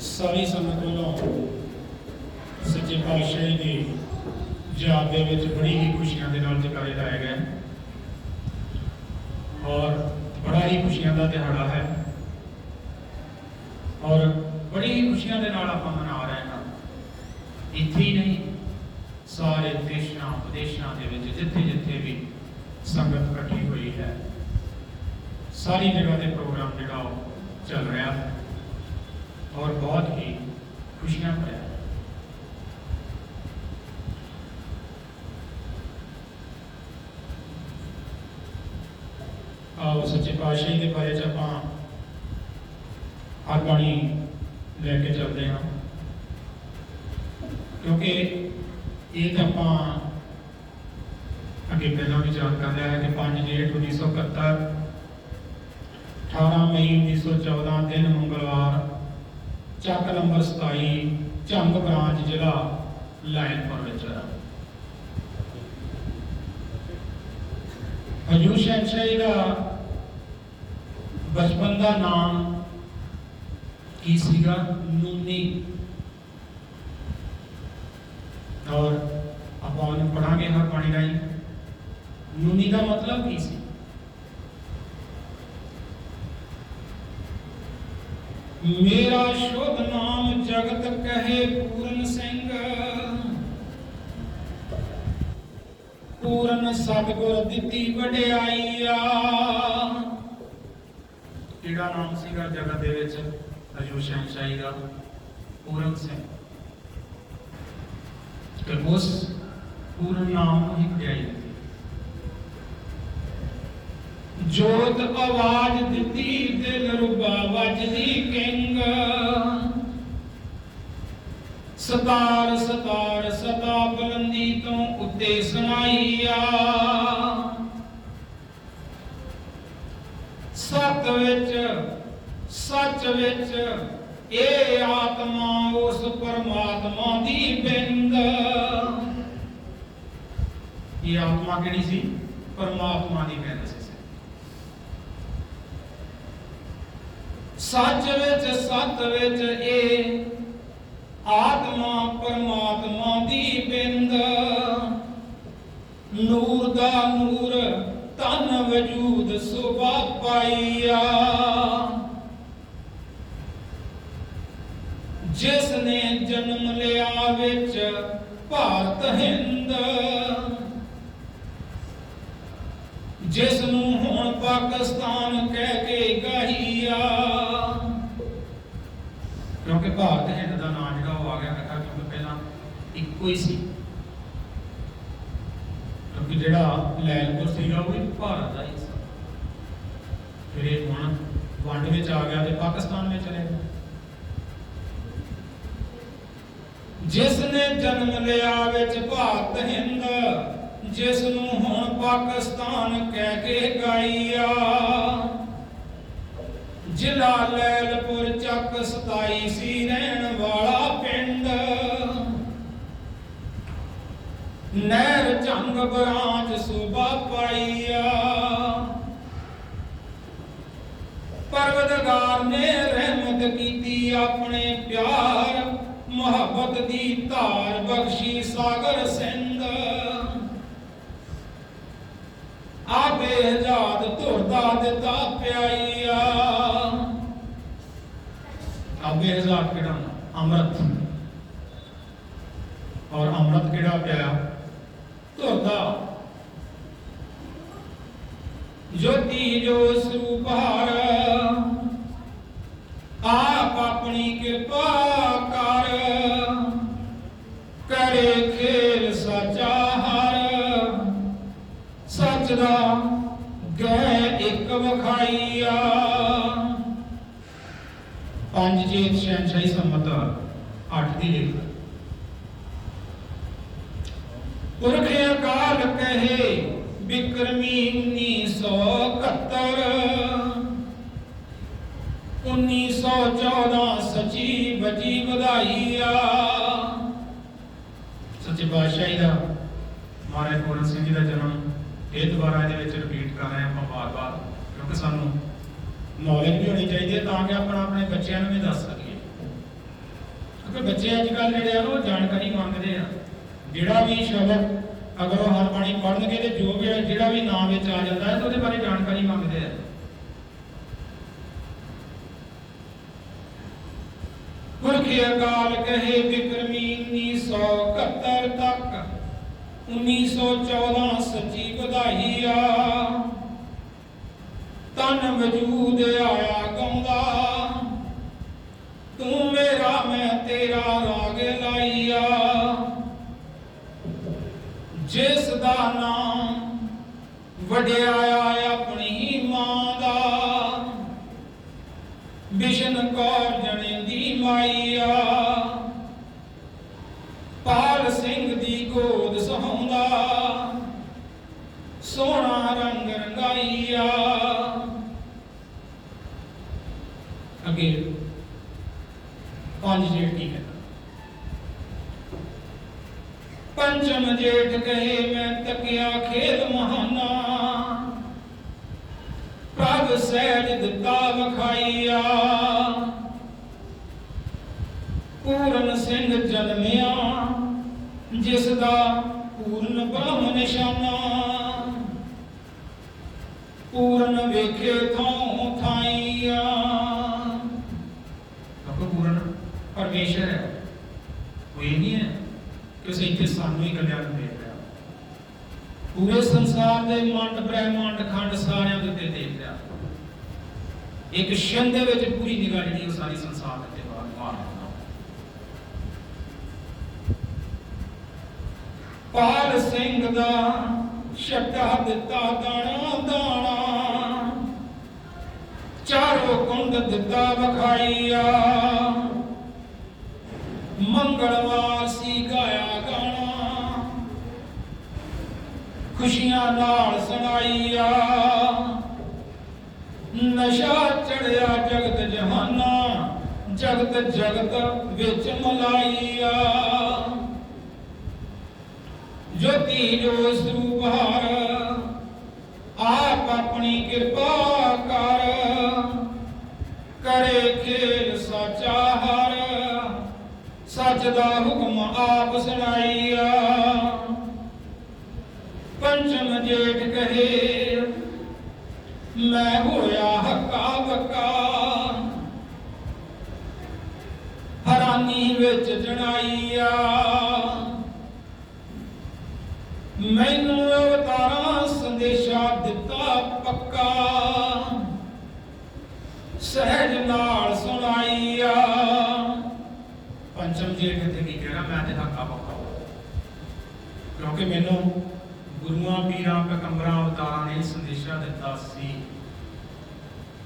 ਸਾਰੀ ਸੰਗਤ ਵੱਲੋਂ ਸੱਚੇ ਪਾਤਸ਼ਾਹ ਦੀ ਯਾਦ ਦੇ ਵਿੱਚ ਬੜੀ ਹੀ ਖੁਸ਼ੀਆਂ ਦੇ ਨਾਲ ਜਕਾਰੇ ਲਾਏ ਗਏ ਔਰ ਬੜਾ ਹੀ ਖੁਸ਼ੀਆਂ ਦਾ ਦਿਹਾੜਾ ਹੈ। ਔਰ ਬੜੀ ਹੀ ਖੁਸ਼ੀਆਂ ਦੇ ਨਾਲ ਆਪਾਂ ਮਨਾ ਰਹੇ ਹਾਂ। ਇੱਥੇ ਹੀ ਨਹੀਂ, ਸਾਰੇ ਦੇਸ਼ਾਂ ਵਿਦੇਸ਼ਾਂ ਦੇ ਵਿੱਚ ਜਿੱਥੇ ਜਿੱਥੇ ਵੀ ਸੰਗਤ ਇਕੱਠੀ ਹੋਈ ਹੈ ਸਾਰੀ ਜਗ੍ਹਾ ਤੇ ਪ੍ਰੋਗਰਾਮ ਜਿਹੜਾ ਉਹ ਚੱਲ ਰਿਹਾ ਔਰ ਬਹੁਤ ਹੀ ਖੁਸ਼ੀਆਂ ਭਰਿਆ। ਆਓ ਸੱਚੇ ਪਾਤਸ਼ਾਹ ਦੇ ਬਾਰੇ ਚ ਆਪਾਂ ਹਰ ਬਾਣੀ ਲੈ ਕੇ ਚੱਲਦੇ ਹਾਂ। ਕਿਉਂਕਿ ਇਹ ਤਾਂ ਆਪਾਂ ਅੱਗੇ ਪਹਿਲਾਂ ਵੀ ਜਾਣ ਕਰ ਲਿਆ ਹੈ ਕਿ 5 ਜੇਠ 1971 18 ਮਈ 1914 ਦਿਨ ਮੰਗਲਵਾਰ, ਚੱਕ ਨੰਬਰ 27 ਝੰਗ ਬ੍ਰਾਂਚ ਜ਼ਿਲ੍ਹਾ ਲਾਇਨਪੁਰ ਵਿੱਚ ਹਜੂਰ ਸ਼ਹਿਨਸ਼ਾਹੀ ਦਾ ਬਚਪਨ ਦਾ ਨਾਮ ਕੀ ਸੀਗਾ? ਨੂਨੀ। ਔਰ ਆਪਾਂ ਉਹਨੂੰ ਪੜਾਂਗੇ ਹਰ ਪਾਣੀ ਰਾਈ ਨੂਨੀ ਦਾ ਮਤਲਬ ਕੀ ਸੀ? ਮੇਰਾ ਸ਼ੁੱਧ ਨਾਮ ਜਗਤ ਕਹੇ ਪੂਰਨ ਸਿੰਘ। ਪੂਰਨ ਸਤਿਗੁਰ ਦਿੱਤੀ ਵਡਿਆਈਆ। ਕਿਹੜਾ ਨਾਮ ਸੀਗਾ ਜਗਤ ਦੇ ਵਿੱਚ? ਹਜੂਰ ਸ਼ਹਿਨਸ਼ਾਹੀ ਦਾ। ਪੂਰਨ ਸਿੰਘ। ਤੇ ਉਸ ਪੂਰਨ ਨਾਮ ਨੂੰ ਹੀ ਵਡਿਆਈ ਦਿੱਤੀ ਜੋਤ ਆਵਾਜ਼ ਦਿੱਤੀ, ਦਿਲ ਰੁਬਾ ਵੱਜਦੀ ਕਿੰਗ। ਸਤਾਰ ਸਤਾਰ ਸਦਾ ਬੁਲੰਦੀ ਤੋਂ ਉੱਤੇ ਸੁਣਾਈਆ। ਸਤ ਵਿੱਚ, ਸੱਚ ਵਿੱਚ ਇਹ ਆਤਮਾ ਉਸ ਪਰਮਾਤਮਾ ਦੀ ਬਿੰਦ ਇਹ ਆਤਮਾ ਕਿਹੜੀ ਸੀ? ਪਰਮਾਤਮਾ ਦੀ ਬਿੰਦ ਸੀ ਸੱਚ ਵਿੱਚ, ਸਤ ਵਿੱਚ ਇਹ ਆਤਮਾ ਪਰਮਾਤਮਾ ਦੀ ਬਿੰਦ। ਨੂਰ ਦਾ ਨੂਰ ਤਨ ਵਜੂਦ ਸੁਭਾ ਪਾਈਆ। ਜਿਸ ਨੇ ਜਨਮ ਲਿਆ ਵਿੱਚ, ਭਾਰਤ ਹਿੰਦ। ਜਿਸ ਨੂੰ ਹੁਣ ਪਾਕਿਸਤਾਨ ਕਹਿ ਕੇ ਗਾਈਆ ਕਿਉਂਕਿ ਭਾਰਤ ਹਿੰਦ ਦਾ ਨਾਮ ਜਿਹੜਾ ਉਹ ਆ ਗਿਆ ਇਕੱਠਾ ਕਿਉਂਕਿ ਪਹਿਲਾਂ ਇੱਕੋ ਹੀ ਸੀ। ਕਿਉਂਕਿ ਜਿਹੜਾ ਲੈਲਪੁਰ ਸੀਗਾ ਉਹ ਵੀ ਭਾਰਤ ਦਾ ਹੀ ਸੀ ਫਿਰ ਇਹ ਹੁਣ ਵੰਡ ਵਿੱਚ ਆ ਗਿਆ ਤੇ ਪਾਕਿਸਤਾਨ ਵਿੱਚ ਚਲੇ ਗਿਆ। ਜਿਸ ਨੇ ਜਨਮ ਲਿਆ ਵਿੱਚ ਭਾਰਤ ਹਿੰਦ ਜਿਸ ਨੂੰ ਹੁਣ ਪਾਕਿਸਤਾਨ ਕਹਿ ਕੇ ਗਾਈਆ ਜ਼ਿਲ੍ਹਾ ਲੈਲਪੁਰ ਚੱਕ 27 ਸੀ ਰਹਿਣ ਵਾਲਾ ਪਿੰਡ। ਨਹਿਰ ਝੰਗ ਬਰਾਂਚ ਸੂਬਾ ਪਾਈਆ। ਪਰਵਦਗਾਰ ਨੇ ਰਹਿਮਤ ਕੀਤੀ ਆਪਣੇ ਪਿਆਰ, ਮੁਹੱਬਤ ਦੀ ਧਾਰ ਬਖਸ਼ੀ ਸਾਗਰ ਸਿੰਘ ਆਪੇ ਹਜਾਦ ਧੁਰਦਾ ਦਿੱਤਾ ਪਿਆਈਆ। ਆਪੇ ਹਜਾਤ ਕਿਹੜਾ ਅੰਮ੍ਰਿਤ ਔਰ ਅੰਮ੍ਰਿਤ ਕਿਹੜਾ ਪਿਆ ਧੁਰਦਾ ਜੋਤੀ ਜੋ ਸਰੂਪਾਰ ਆਪ ਆਪਣੀ ਕਿਰਪਾ ਕਰ ਕਰੇ ਖੇਲ ਸਚਾ ਹਰ ਸੱਚ ਦਾ ਗੈ ਇੱਕ ਵਖਾਈਆ ਪੰਜ ਜੇਤ ਸ਼ਹਿਨਸ਼ਾਹੀ ਸੰਮਤ 8 ਦੀ ਲਿਖ। ਪੁਰਖ ਅਕਾਲ ਕਹੇ, ਬਿਕਰਮੀ 1971 1914 ਸੱਚੀ ਬਚੀ ਵਧਾਈਆ ਸੱਚੇ ਬਾਦਸ਼ਾਹੀ ਦਾ ਮਹਾਰਾਜ ਪੂਰਨ ਸਿੰਘ ਜੀ ਦਾ ਜਨਮ ਇਹ ਦੁਬਾਰਾ ਇਹਦੇ ਵਿੱਚ ਰਿਪੀਟ ਕਰ ਰਹੇ ਆਪਾਂ ਬਾਰ-ਬਾਰ ਕਿਉਂਕਿ ਸਾਨੂੰ ਨੌਲੇਜ ਵੀ ਹੋਣੀ ਚਾਹੀਦੀ ਹੈ ਤਾਂ ਕਿ ਆਪਣਾ ਆਪਣੇ ਬੱਚਿਆਂ ਨੂੰ ਵੀ ਦੱਸ ਸਕੀਏ। ਕਿਉਂਕਿ ਬੱਚੇ ਅੱਜ ਕੱਲ੍ਹ ਜਿਹੜੇ ਆ ਨਾ, ਉਹ ਜਾਣਕਾਰੀ ਮੰਗਦੇ ਆ। ਜਿਹੜਾ ਵੀ ਸ਼ਬਦ ਅਗਰ ਉਹ ਹਰਬਾਣੀ ਪੜ੍ਹਨਗੇ ਤੇ ਜੋ ਵੀ ਹੈ, ਜਿਹੜਾ ਵੀ ਨਾਮ ਵਿੱਚ ਆ ਜਾਂਦਾ ਹੈ ਤਾਂ ਉਹਦੇ ਬਾਰੇ ਜਾਣਕਾਰੀ ਮੰਗਦੇ ਆ। ਪੁਰਖੇ ਅਕਾਲ ਕਹੇ ਬਿਕਰਮੀ 1971 ਤੱਕ 1914 ਸੱਚੀ ਵਧਾਈ ਆ। ਤਨ ਵਜੂਦ ਆਇਆ ਗਾਉਂਦਾ ਤੂੰ ਮੇਰਾ, ਮੈਂ ਤੇਰਾ ਰਾਗ ਲਾਈਆ। ਜਿਸ ਦਾ ਨਾਮ ਵਡਿਆਇਆ ਆਪਣੀ ਮਾਂ ਦਾ, ਬਿਸ਼ਨ ਕੌਰ ਜਣੇ ਦੀ ਮਾਈਆ। ਪਾਲ ਸਿੰਘ ਦੀ ਗੋਦ ਸਹਾਉਂਦਾ, ਸੋਹਣਾ ਰੰਗ ਰੰਗਾਈਆ। ਅੱਗੇ ਪੰਜ ਜੇਠ ਕੀ ਹੈ। ਪੰਚਮ ਜੇਠ ਕਹੇ, ਮੈਂ ਤਕਿਆ ਖੇਤ ਮਹਾਨਾ। ਪ੍ਰਭ ਸਹਿਜ ਦਿੱਤਾ ਵਖਾਈਆ। ਪੂਰਨ ਸਿੰਘ ਜਨਮਿਆ, ਜਿਸ ਦਾ ਪੂਰਨ ਬ੍ਰਹਮ ਨਿਸ਼ਾਨਾ। ਪੂਰਨ ਵੇਖੇ ਥਾਂ ਥਾਈਆ ਕਿਉਂਕਿ ਪੂਰਨ ਪਰਮੇਸ਼ਰ ਹੈ ਕੋਈ ਨਹੀਂ ਹੈ ਕਿ ਉਸੇ ਇੱਥੇ ਸਾਨੂੰ ਹੀ ਪੂਰੇ ਸੰਸਾਰ ਦੇ ਮੰਡ ਬ੍ਰਹਿਮੰਡ ਖੰਡ ਸਾਰਿਆਂ ਦੇ ਉੱਤੇ ਦੇਖ ਰਿਹਾ ਇੱਕ ਛਿੰਦ ਦੇ ਵਿੱਚ ਪੂਰੀ ਨਿਗਾਹ ਜਿਹੜੀ ਉਹ ਸਾਰੀ ਸੰਸਾਰ ਦੇ ਉੱਤੇ ਮਾਰ ਦਿੰਦਾ ਪਾਲ ਸਿੰਘ ਦਾ ਛੱਡਾ ਦਿੱਤਾ ਦਾਣਾ ਦਾਣਾ। ਚਾਰੋ ਕੁੰਡ ਦਿੱਤਾ ਵਖਾਈਆ। ਮੰਗਲਵਾਰ ਸੀ ਗਾਇਆ। ਖੁਸ਼ੀਆਂ ਨਾਲ ਸੁਣਾਈਆ। ਨਸ਼ਾ ਚੜਿਆ ਜਗਤ ਜਹਾਨਾ, ਜਗਤ ਜਗਤ ਵਿੱਚ ਮਲਾਈਆ। ਜੋਤੀ ਜੋ ਸਰੂਪ ਹਰ, ਆਪ ਆਪਣੀ ਕਿਰਪਾ ਕਰ। ਕਰੇ ਖੇਲ ਸਾਚਾ ਹਰ, ਸੱਚ ਦਾ ਹੁਕਮ ਆਪ ਸੁਣਾਈਆ। ਪੰਚਮ ਕਹੇ, ਮੈਂ ਹੋਇਆ ਹੱਕਾ ਬੱਕਾ ਹਰਾਨੀ ਵਿੱਚ ਜਣਾਈਆ ਮੈਨੂੰ ਅਵਤਾਰਾਂ ਸੰਦੇਸ਼ਾ ਦਿੱਤਾ ਪੱਕਾ। ਸਹਿਜ ਨਾਲ ਸੁਣਾਈਆ ਪੰਚਮ ਜੇਠ ਤੇ ਕੀ ਕਹਿਣਾ? ਮੈਂ ਤੇ ਹੱਕਾ ਪੱਕਾ ਕਿਉਂਕਿ ਮੈਨੂੰ ਗੁਰੂਆਂ ਪੀਰਾਂ ਪੈਗੰਬਰਾਂ ਅਵਤਾਰਾਂ ਨੇ ਸੰਦੇਸ਼ਾ ਦਿੱਤਾ ਸੀ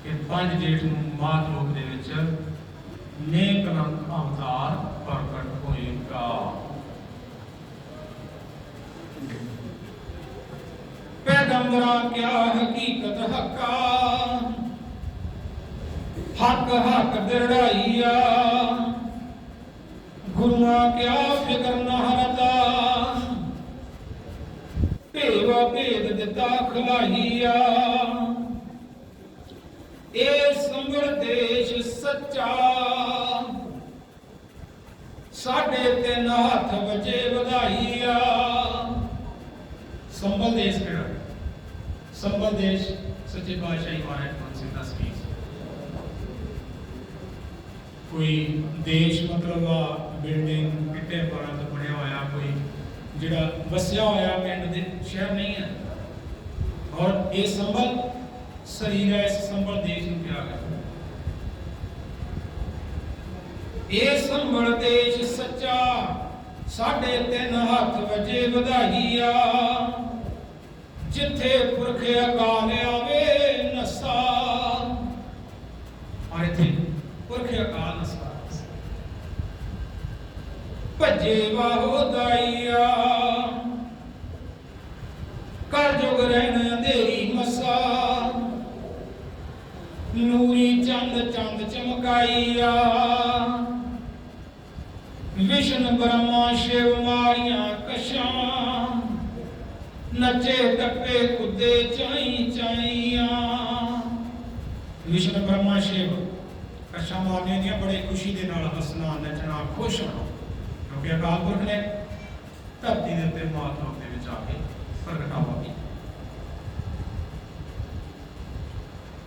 ਕਿ ਪੰਜ ਜੇਠ ਨੂੰ ਮਾਤ ਲੋਕ ਦੇ ਵਿੱਚ ਨੇਕ ਕਲੰਕ ਅਵਤਾਰ ਪ੍ਰਗਟ ਹੋਏਗਾ। ਪੈਗੰਬਰਾਂ ਕਿਆ ਹਕੀਕਤ ਹੱਕਾ? ਹੱਕ ਹੱਕ ਦਿਰੜਾਈਆ। ਗੁਰੂਆਂ ਕਿਆ ਫਿਕਰ ਭੇਵਾ ਭੇਦ ਦਿੱਤਾ ਖਲਾਹੀਆ। ਇਹ ਸੰਗੜ ਦੇਸ਼ ਸੱਚਾ। ਸਾਡੇ ਤਿੰਨ ਹੱਥ ਵਜੇ ਵਧਾਈਆ। ਸੰਭਲ ਦੇਸ਼ ਕਿਹੜਾ? ਸੰਭਲ ਦੇਸ਼ ਸੱਚੇ ਪਾਤਸ਼ਾਹੀ ਮਹਾਰਾਜ ਮਨ ਸਿੰਘ ਦਾ ਸਪੀਚ ਕੋਈ ਦੇਸ਼ ਮਤਲਬ ਆ ਬਿਲਡਿੰਗ ਕਿੱਟੇ ਬਾਰਾਂ ਤੋਂ ਬਣਿਆ ਹੋਇਆ, ਕੋਈ ਜਿਹੜਾ ਵਸਿਆ ਹੋਇਆ ਪਿੰਡ ਦੇ ਸ਼ਹਿਰ ਨਹੀਂ ਹੈ। ਔਰ ਇਹ ਸੰਭਲ ਸਰੀਰ ਹੈ, ਇਸ ਸੰਭਲ ਦੇਸ਼ ਨੂੰ ਕਿਹਾ ਗਿਆ ਇਹ ਸੰਭਲ ਦੇਸ਼ ਸੱਚਾ ਸਾਡੇ ਤਿੰਨ ਹੱਥ ਵਜੇ ਵਧਾਈਆ ਜਿੱਥੇ ਪੁਰਖ ਅਕਾਲ ਆਵੇ, ਨਸਾ। ਔਰ ਇੱਥੇ ਪੁਰਖ ਅਕਾਲ ਨਸਾ। ਭੱਜੇ ਵਾਹੋ ਦਾਈਆ ਹੱਸਣਾ ਨੱਚਣਾ ਖੁਸ਼ ਹੋਣਾ ਕਿਉਂਕਿ ਅਕਾਲ ਪੁਰਖ ਨੇ ਧਰਤੀ ਦੇ ਉੱਤੇ ਮਾਤ ਲੋਕ ਦੇ ਵਿੱਚ ਆ ਕੇ ਪ੍ਰਗਟਾਵਾ ਕੀਤਾ।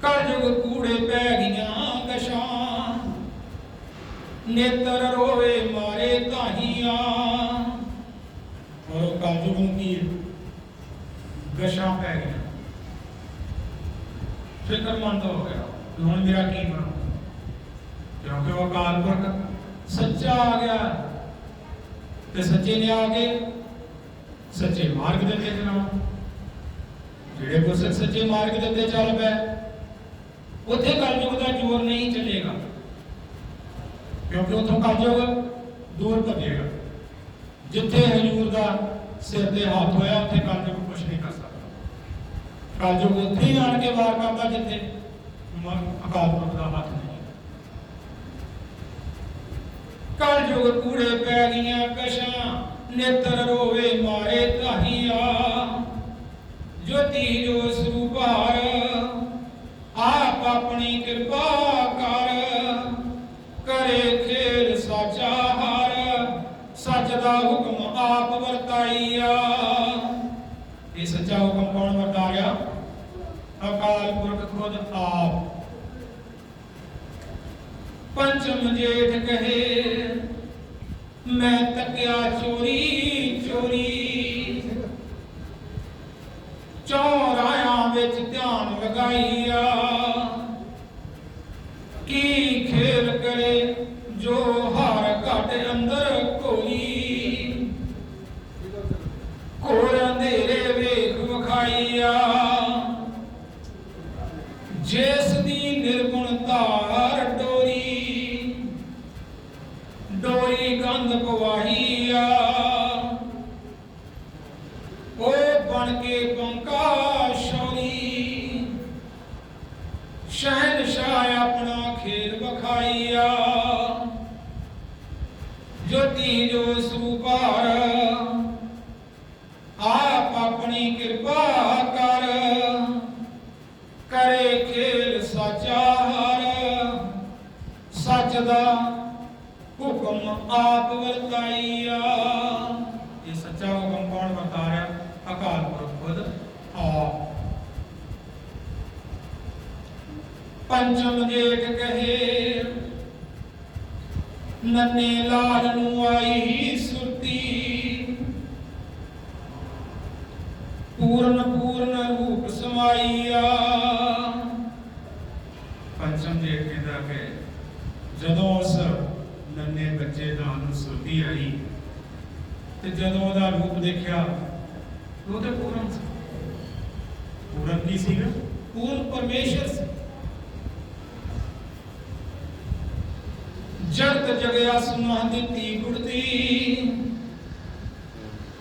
ਕਲਯੁਗ ਕੂੜੇ ਪੈ ਗਈਆਂ ਗਸ਼ਾਂ, ਨੇਤਰ ਰੋਵੇ ਮਾਰੇ ਤਾਹੀਆਂ ਔਰ ਕਲਯੁਗ ਨੂੰ ਕੀ ਗਸ਼ਾਂ ਪੈ ਗਈਆਂ। ਫਿਕਰਮੰਦ ਹੋ ਗਿਆ। ਹੁਣ ਮੇਰਾ ਕੀ ਬਣੂ? ਕਿਉਂਕਿ ਉਹ ਅਕਾਲ ਪੁਰਖ ਸੱਚਾ ਆ ਗਿਆ ਤੇ ਸੱਚੇ ਨੇ ਆ ਕੇ ਸੱਚੇ ਮਾਰਗ ਦੇ ਉੱਤੇ ਚਲਾਉਣਾ ਜਿਹੜੇ ਕੋ ਸੱਚੇ ਮਾਰਗ ਦੇ ਉੱਤੇ ਚੱਲ ਪਏ, ਉੱਥੇ ਕਲਯੁਗ ਦਾ ਜ਼ੋਰ ਨਹੀਂ ਚੱਲੇਗਾ। ਕਿਉਂਕਿ ਉੱਥੋਂ ਕਲਯੁਗ ਦੂਰ ਭੱਜੇਗਾ। ਜਿੱਥੇ ਹਜੂਰ ਦਾ ਸਿਰ ਤੇ ਹੱਥ ਹੋਇਆ, ਉੱਥੇ ਕਲਯੁਗ ਕੁਝ ਨਹੀਂ ਕਰ ਸਕਦਾ। ਕਲਯੁਗ ਉੱਥੇ ਹੀ ਆਣ ਕੇ ਵਾਰ ਕਰਦਾ ਜਿੱਥੇ ਮ- ਅਕਾਲ ਪੁਰਖ ਦਾ ਹੱਥ ਨਹੀਂ ਕਲਯੁਗ ਕੂੜੇ ਪੈ ਗਈਆਂ ਕਸ਼ਾਂ, ਨੇਤਰ ਰੋਵੇ ਮਾਰੇ ਧਾਹੀਆ। ਜੋਤੀ ਜੋ ਸਰੂਪਾਰ, ਆਪ ਆਪਣੀ ਕਿਰਪਾ ਕਰ। ਕਰੇ ਖੇਲ ਸਾਚਾ ਹਰ ਸੱਚ ਦਾ ਹੁਕਮ ਆਪ ਵਰਤਾਈਆ। ਇਹ ਸੱਚਾ ਹੁਕਮ ਕੌਣ ਵਰਤਾ ਰਿਹਾ ਅਕਾਲ ਪੁਰਖ ਖੁਦ ਆਪ। ਪੰਚਮ ਜੇਠ ਕਹੇ ਮੈਂ ਤੱਕਿਆ ਚੋਰੀ ਚੋਰੀ। ਚੌਰਾਇਆਂ ਵਿੱਚ ਧਿਆਨ ਲਗਾਈਆ। ਕੀ ਖੇਲ ਕਰੇ ਜੋ ਸੱਚ ਹੁਕਮ ਆਪ ਵਰਤਾਈਆ। ਇਹ ਸੱਚਾ ਹੁਕਮ ਕੌਣ ਵਰਤਾ ਰਿਹਾ? ਅਕਾਲ ਪੁਰਖ ਖੁਦ ਆਪ। ਪੰਚਮ ਜੇਠ ਕਹੇ, ਨੰਨੇ ਲਾਲ ਨੂੰ ਆਈ ਸੁਰਤੀ। ਪੂਰਨ ਪੂਰਨ ਰੂਪ ਸਮਾਈਆ। ਪੰਚਮ ਜੇਠ ਕਹਿੰਦਾ ਕਿ ਜਦੋਂ ਉਸ ਨੰਨੇ ਬੱਚੇ ਦਾ ਨੂੰ ਸੁਰਤੀ ਆਈ ਤੇ ਜਦੋਂ ਉਹਦਾ ਰੂਪ ਦੇਖਿਆ, ਉਹ ਤੇ ਪੂਰਨ ਸੀ। ਪੂਰਨ ਕੀ ਸੀਗਾ? ਪੂਰਨ ਪਰਮੇਸ਼ਰ ਸੀ। ਜਗਤ ਜਗਿਆ ਸੁਨਾ ਦਿੱਤੀ ਗੁੜਤੀ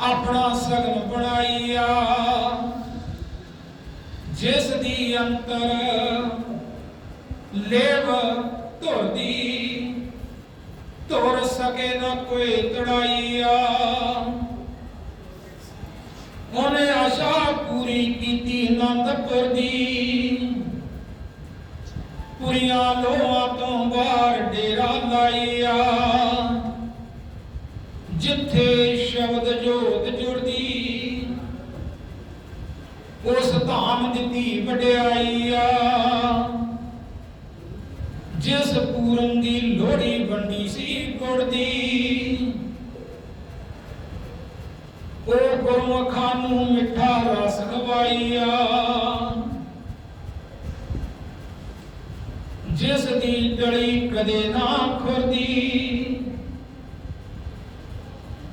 ਆਪਣਾ ਸਗਨ ਬਣਾਈਆ। ਜਿਸ ਦੀ ਅੰਤਰ ਲੇਵ ਧੁਰਦੀ ਤੁਰ ਸਕੇ ਨਾ ਕੋਈ ਤੜਾਈਆ ਉਹਨੇ ਆਸ਼ਾ ਪੂਰੀ ਕੀਤੀ ਨਾ ਆਨੰਦਪੁਰ ਦੀ ਪੁਰੀਆਂ ਲੋਹਾਂ ਤੋਂ ਬਾਹਰ ਡੇਰਾ ਲਾਈਆ ਜਿੱਥੇ ਸ਼ਬਦ ਜੋਤ ਜੁੜਦੀ, ਉਸ ਧਾਮ ਦਿੱਤੀ ਵਡਿਆਈਆ। ਜਿਸ ਪੂਰਨ ਦੀ ਉਹ ਮਿੱਠਾ ਰਸ ਖਵਾਈਆ। ਜਿਸ ਦੀ ਡਲੀ ਕਦੇ ਨਾ ਖੁਰਦੀ।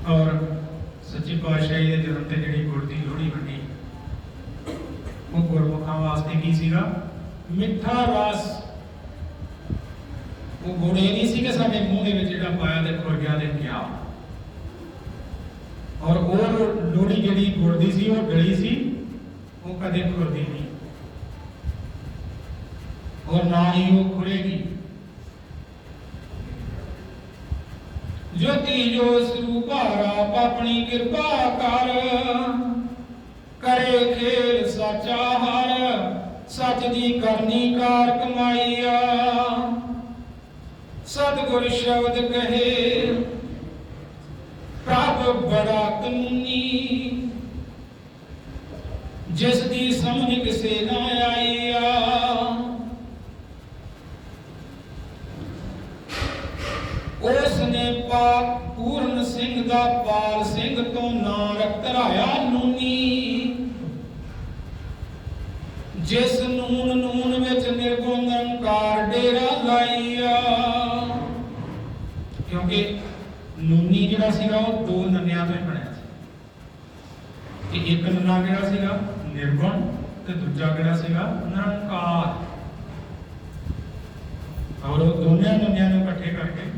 ਔਰ ਸੱਚੀ ਪਾਤਸ਼ਾਹੀ ਦੇ ਜਨਮ ਤੇ ਜਿਹੜੀ ਗੁੜ ਦੀ ਲੋਹੜੀ ਵੰਡੀ ਉਹ ਗੁਰਮੁਖਾਂ ਵਾਸਤੇ ਕੀ ਸੀਗਾ? ਮਿੱਠਾ ਰਸ। ਉਹ ਗੁੜ ਇਹ ਨਹੀਂ ਸੀ ਕਿ ਸਾਡੇ ਮੂੰਹ ਦੇ ਵਿੱਚ ਜਿਹੜਾ ਪਾਇਆ ਤੇ ਖੁਰ ਗਿਆ ਤੇ ਗਿਆ ਔਰ ਉਹ ਲੋੜੀ ਜਿਹੜੀ ਗੁੜ ਸੀ, ਉਹ ਗਲੀ ਸੀ, ਉਹ ਕਦੇ ਖੁਰਦੀ ਨਹੀਂ। ਔਰ ਨਾ ਹੀ ਉਹ ਖੁਰੇਗੀ। ਜੋਤੀ ਜੋ ਸਰੂਪਾਰਾ, ਆਪਣੀ ਕਿਰਪਾ ਕਰ। ਕਰੇ ਖੇਲ ਸਾਚਾ ਹਰ, ਸੱਚ ਦੀ ਕਰਨੀ ਕਾਰ ਕਮਾਈਆ। ਸਤਿਗੁਰ ਸ਼ਬਦ ਕਹੇ, ਪ੍ਰਭ ਬੜਾ ਤੁਮ ਜਿਸ ਦੀ ਸਮਝ ਕਿਸੇ ਨਾ ਆ ਉਸ ਨੇ ਪਾਕ ਪੂਰਨ ਸਿੰਘ ਦਾ ਪਾਲ ਸਿੰਘ ਤੋਂ ਨਾਂ ਰੱਖ ਧਰਾਇਆ। ਇੱਕ ਨੰਨਾ ਕਿਹੜਾ ਸੀਗਾ? ਨਿਰਗੁਣ ਤੇ ਦੂਜਾ ਕਿਹੜਾ ਸੀਗਾ? ਨਿਰੰਕਾਰ। ਔਰ ਦੋਨਿਆਂ ਨੰਨਿਆਂ ਨੂੰ ਇਕੱਠੇ ਕਰਕੇ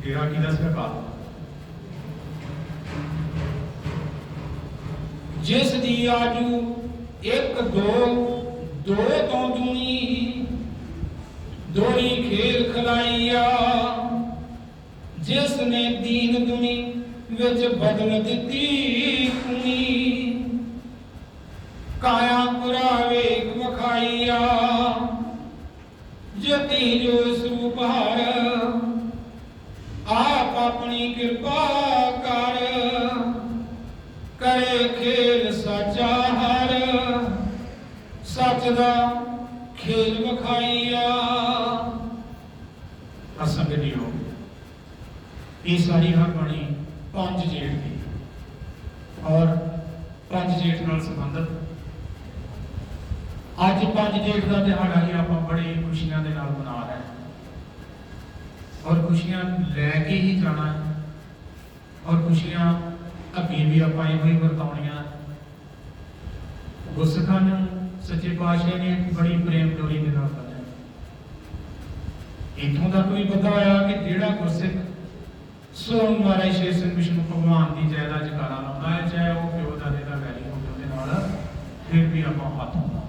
ਡੇਰਾ ਕਿਹਦਾ ਸੀਗਾ ਜਿਸ ਦੀ ਆਜੂ ਇੱਕ ਦੋ ਦੋ ਤੋਂ ਦੁਨੀ ਦੋਹੀ ਖੇਲ ਖਲਾਈਆ। ਜਿਸ ਨੇ ਦੀਨ ਦੁਨੀ ਵਿੱਚ ਬਦਲ ਦਿੱਤੀ ਕੁਨੀ ਕਾਇਆ ਪੁਰਾਵੇ ਵਖਾਈਆ। ਜਤੀ ਜੋ ਸਰੂਪ ਹਰ, ਆਪ ਆਪਣੀ ਕਿਰਪਾ ਕਰ। ਕਰੇ ਖੇਲ ਸਾਚਾ ਹਰ, ਸੱਚ ਦਾ ਖੇਲ ਵਿਖਾਈਆ। ਅਸੰਗ ਜੀਓ ਇਹ ਸਾਰੀ ਹਰ ਬਾਣੀ ਪੰਜ ਜੇਠ ਦੀ। ਔਰ ਪੰਜ ਜੇਠ ਨਾਲ ਸੰਬੰਧਿਤ ਅੱਜ ਪੰਜ ਡੇਟ ਦਾ ਦਿਹਾੜਾ ਹੀ ਆਪਾਂ ਬੜੀ ਖੁਸ਼ੀਆਂ ਦੇ ਨਾਲ ਮਨਾ ਰਹੇ ਹਾਂ ਔਰ ਖੁਸ਼ੀਆਂ ਲੈ ਕੇ ਹੀ ਜਾਣਾ ਹੈ। ਔਰ ਖੁਸ਼ੀਆਂ ਅੱਗੇ ਵੀ ਆਪਾਂ ਇਹੋ ਹੀ ਵਰਤਾਉਣੀਆਂ ਗੁਰਸਿੱਖਾਂ ਨੂੰ ਸੱਚੇ ਪਾਤਸ਼ਾਹ ਨੇ ਬੜੀ ਪ੍ਰੇਮ ਡੋਰੀ ਦੇ ਨਾਲ ਬੰਨਿਆ ਇਥੋਂ ਤੱਕ ਵੀ ਪਤਾ ਹੋਇਆ ਕਿ ਜਿਹੜਾ ਗੁਰਸਿੱਖ ਸੋਨ ਮਹਾਰਾਜ ਸ਼ੇਰ ਸਿੰਘ ਵਿਸ਼ਨੂੰ ਭਗਵਾਨ ਦੀ ਜੈ ਦਾ ਜਕਾਰਾ ਲਾਉਂਦਾ ਹੈ, ਚਾਹੇ ਉਹ ਪਿਓ ਦਾਦੇ ਦਾ ਵੈਰੀ ਹੋਵੇ ਉਹਦੇ ਨਾਲ, ਫਿਰ ਵੀ ਆਪਾਂ ਹੱਥ ਹੁੰਦਾ।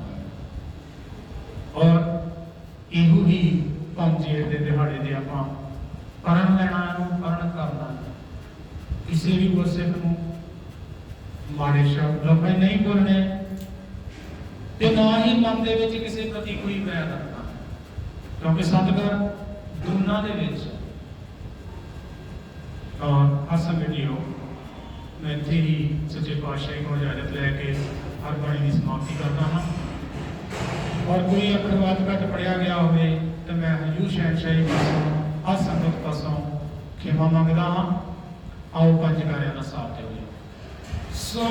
ਔਰ ਇਹੋ ਹੀ ਪੰਜ ਦੇ ਦਿਹਾੜੇ ਦੇ ਆਪਾਂ ਪਰਨ ਲੈਣਾ ਨੂੰ ਪਰਨ ਕਰਨਾ। ਕਿਸੇ ਵੀ ਗੁਰਸਿੱਖ ਨੂੰ ਮਾੜੇ ਸ਼ਬਦ ਲੋਕਾਂ ਨਹੀਂ ਬੋਲਣੇ ਤੇ ਨਾ ਹੀ ਮਨ ਦੇ ਵਿੱਚ ਕਿਸੇ ਪ੍ਰਤੀ ਕੋਈ ਵੈਰ ਰੱਖਣਾ। ਕਿਉਂਕਿ ਸਤਿਗੁਰ ਦੋਨਾਂ ਦੇ ਵਿੱਚ ਔਰ ਅਸਲ ਵੀਡੀਓ ਮੈਂ ਇੱਥੇ ਹੀ ਸੱਚੇ ਪਾਤਸ਼ਾਹ ਕੋਲ ਇਜਾਜ਼ਤ ਲੈ ਕੇ ਹਰ ਬਾਣੀ ਦੀ ਸਮਾਪਤੀ ਕਰਦਾ ਹਾਂ। ਔਰ ਕੋਈ ਅੱਖਰ ਵਾਦ ਘੱਟ ਪੜਿਆ ਗਿਆ ਹੋਵੇ ਤਾਂ ਮੈਂ ਹਜੂਰ ਸ਼ਹਿਨਸ਼ਾਹੀ ਪਾਸੋਂ ਆ ਸੰਗਤ ਪਾਸੋਂ ਖਿਮਾ ਮੰਗਦਾ ਹਾਂ। ਆਓ ਪੰਜ ਕਾਰਿਆਂ ਦਾ ਸਾਥ ਦਿਓ ਸੋ